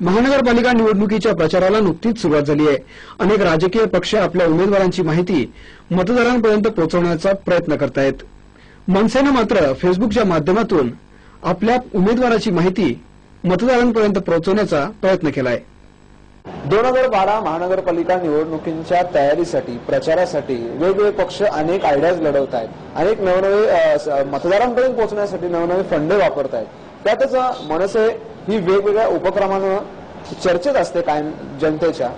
महानगरपालिका निवडणुकीच्या प्रचाराला नुकतीच सुरुवात झाली आहे. अनेक राजकीय पक्ष आपल्या उमेदवारांची माहिती मतदारांपर्यंत पोहोचवण्याचा प्रयत्न करतायत. मनसेनं मात्र फेसबुकच्या माध्यमातून आपल्या उमेदवाराची माहिती मतदारांपर्यंत पोहोचवण्याचा प्रयत्न केलाय. दोन हजार बारा महानगरपालिका निवडणुकींच्या तयारीसाठी प्रचारासाठी वेगवेगळे पक्ष अनेक आयडियाज लढवत आहेत अनेक नवनवे मतदारांपर्यंत पोहोचण्यासाठी नवनवे फंडे वापरत आहेत त्यातच मनसे ही वेगवेगळ्या उपक्रमानं चर्चेत असते कायम जनतेच्या.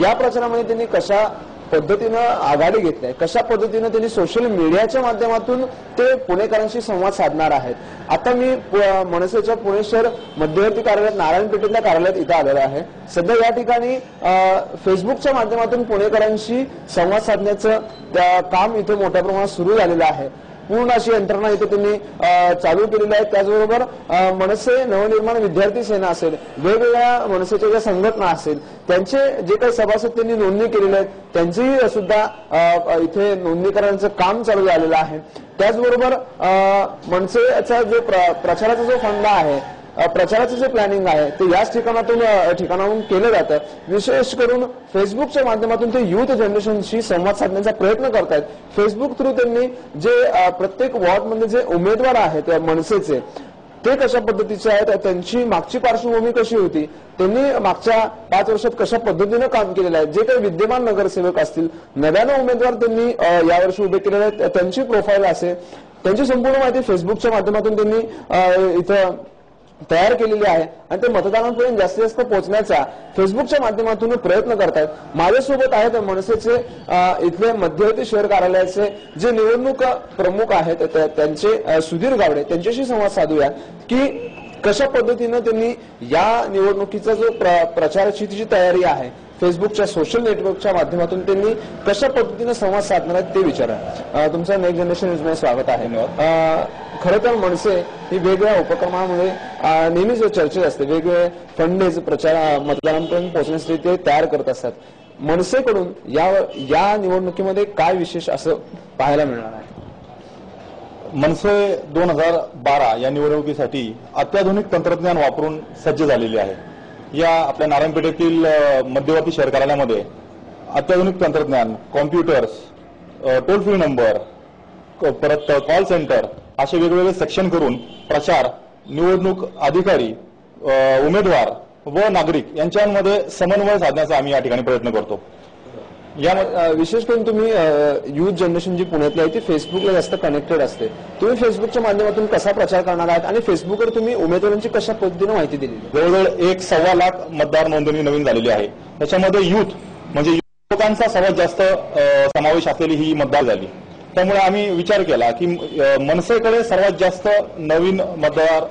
या प्रचारामध्ये त्यांनी कशा पद्धतीनं आघाडी घेतली कशा पद्धतीनं त्यांनी सोशल मीडियाच्या माध्यमातून ते पुणेकरांशी संवाद साधणार आहेत. आता मी मनसेच्या पुणे शहर मध्यवर्ती कार्यालयात नारायण पेठेतल्या कार्यालयात इथं आलेलो आहे. सध्या या ठिकाणी फेसबुकच्या माध्यमातून पुणेकरांशी संवाद साधण्याचं त्या काम इथे मोठ्या प्रमाणात सुरू झालेलं आहे. पूर्ण अशी यंत्रणा इथे त्यांनी चालू केलेली आहे. त्याचबरोबर मनसे नवनिर्माण विद्यार्थी सेना असेल वेगवेगळ्या मनसेच्या ज्या संघटना असेल त्यांचे जे काही सभासद त्यांनी नोंदणी केलेली आहेत त्यांचीही सुद्धा इथे नोंदणी करण्याचं काम चालू झालेलं आहे. त्याचबरोबर मनसेचा जो प्रचाराचा जो फंड आहे प्रचाराचं जे प्लॅनिंग आहे ते याच ठिकाणातून ठिकाणाहून केलं जातं. विशेष करून फेसबुकच्या माध्यमातून ते युथ जनरेशनशी संवाद साधण्याचा प्रयत्न करतायत. फेसबुक थ्रू त्यांनी जे प्रत्येक वॉर्डमध्ये जे उमेदवार आहेत त्या मनसेचे ते कशा पद्धतीचे आहेत त्यांची मागची पार्श्वभूमी कशी होती त्यांनी मागच्या पाच वर्षात कशा पद्धतीनं काम केलेलं आहे जे काही विद्यमान नगरसेवक असतील नव्यानं उमेदवार त्यांनी यावर्षी उभे केलेले आहेत त्यांची प्रोफाईल असेल त्यांची संपूर्ण माहिती फेसबुकच्या माध्यमातून त्यांनी इथं तयार केलेली आहे आणि ते मतदारांपर्यंत जास्तीत जास्त पोहोचण्याचा फेसबुकच्या माध्यमातून प्रयत्न करतायत. माझ्यासोबत आहेत मनसेचे इथले मध्यवर्ती शहर कार्यालयाचे जे निवडणूक प्रमुख आहेत त्यांचे सुधीर गावडे. त्यांच्याशी संवाद साधूया की कशा पद्धतीनं त्यांनी या निवडणुकीचा जो प्र- प्रचाराची जी तयारी आहे फेसबुकच्या सोशल नेटवर्कच्या माध्यमातून त्यांनी कशा पद्धतीनं संवाद साधणार आहेत ते विचारा. तुमचं नेक्स्ट जनरेशन न्यूजमध्ये स्वागत आहे. खरं तर मनसे ही वेगवेगळ्या उपक्रमामुळे नेहमीच चर्चेत असते वेगवेगळे फंडेज प्रचार मतदारांपर्यंत पोहोचण्यासाठी ते तयार करत असतात. मनसेकडून या या निवडणुकीमध्ये काय विशेष असं पाहायला मिळणार आहे? मनसे दोन हजार बारा या निवडणुकीसाठी अत्याधुनिक तंत्रज्ञान वापरून सज्ज झालेली आहे. या आपल्या नारायणपेठेतील मध्यवर्ती शहर कार्यालयामध्ये अत्याधुनिक तंत्रज्ञान कॉम्प्युटर्स टोल फ्री नंबर परत कॉल सेंटर असे वेगवेगळे सेक्शन करून प्रचार निवडणूक अधिकारी उमेदवार व नागरिक यांच्यामध्ये समन्वय साधण्याचा आम्ही या ठिकाणी प्रयत्न करतो. या विशेष करून तुम्ही युथ जनरेशन जी पुण्यातली आहे ती फेसबुकला जास्त कनेक्टेड असते. तुम्ही फेसबुकच्या माध्यमातून कसा प्रचार करणार आहात? आणि फेसबुकवर तुम्ही उमेदवारांची कशा पद्धतीनं माहिती दिली जवळजवळ एक सव्वा लाख मतदार नोंदणी नवीन झालेली आहे. त्याच्यामध्ये युथ म्हणजे युवकांचा सर्वात जास्त समावेश असलेली ही मतदार झाली. त्यामुळे आम्ही विचार केला की मनसेकडे सर्वात जास्त नवीन मतदार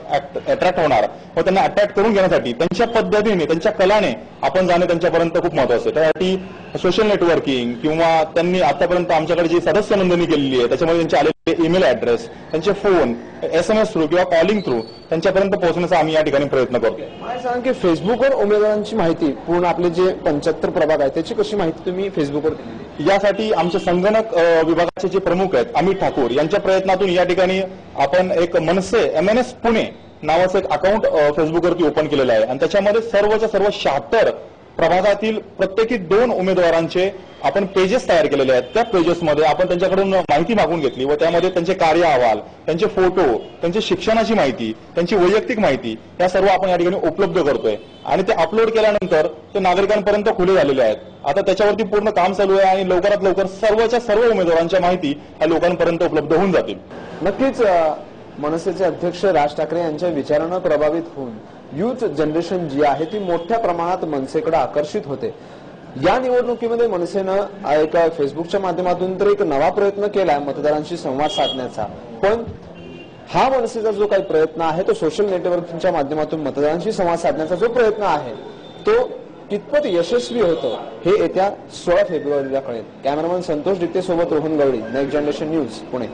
अट्रॅक्ट होणार व त्यांना अट्रॅक्ट करून घेण्यासाठी त्यांच्या पद्धतीने त्यांच्या कलाने आपण जाणे त्यांच्यापर्यंत खूप महत्वाचं आहे. त्यासाठी सोशल नेटवर्किंग किंवा त्यांनी आतापर्यंत आमच्याकडे जी सदस्य नोंदणी केलेली आहे त्याच्यामध्ये त्यांचे आलेले ईमेल ऍड्रेस त्यांचे phone S M S through किंवा कॉलिंग थ्रू त्यांच्यापर्यंत पोहोचण्याचा आम्ही या ठिकाणी प्रयत्न करतो. मला सांग की फेसबुकवर उमेदवारांची माहिती पूर्ण आपले जे पंच्याहत्तर प्रभाग आहे त्याची कशी माहिती तुम्ही फेसबुकवर यासाठी आमचे संगणक विभागाचे जे प्रमुख आहेत अमित ठाकूर यांच्या प्रयत्नातून या ठिकाणी आपण एक Manase M N S Pune नावाचं एक अकाउंट फेसबुकवरती ओपन केलेलं आहे. आणि त्याच्यामध्ये सर्वच्या सर्व शहात्तर प्रभागातील प्रत्येकी दोन उमेदवारांचे आपण पेजेस तयार केलेले आहेत. त्या पेजेसमध्ये आपण त्यांच्याकडून माहिती मागून घेतली व त्यामध्ये त्यांचे कार्य अहवाल त्यांचे फोटो त्यांची शिक्षणाची माहिती त्यांची वैयक्तिक माहिती या सर्व आपण या ठिकाणी उपलब्ध करतोय. आणि ते अपलोड केल्यानंतर ते नागरिकांपर्यंत खुले झालेले आहेत. आता त्याच्यावरती पूर्ण काम चालू आहे आणि लवकरात लवकर सर्वच्या सर्व उमेदवारांच्या माहिती या लोकांपर्यंत उपलब्ध होऊन जातील. नक्कीच मनसेचे अध्यक्ष राज ठाकरे यांच्या विचारानं प्रभावित होऊन युथ जनरेशन जी आहे ती मोठ्या प्रमाणात मनसेकडे आकर्षित होते. या निवडणुकीमध्ये मनसेनं एक फेसबुकच्या माध्यमातून तर एक नवा प्रयत्न केलाय मतदारांशी संवाद साधण्याचा. पण हा मनसेचा जो काही प्रयत्न आहे तो सोशल नेटवर्किंगच्या माध्यमातून मतदारांशी संवाद साधण्याचा जो प्रयत्न आहे तो कितपत यशस्वी होतो हे येत्या सोळा फेब्रुवारीला कळेल. कॅमेरामॅन संतोष डित्ते सोबत Rohan Gawali next generation news Pune.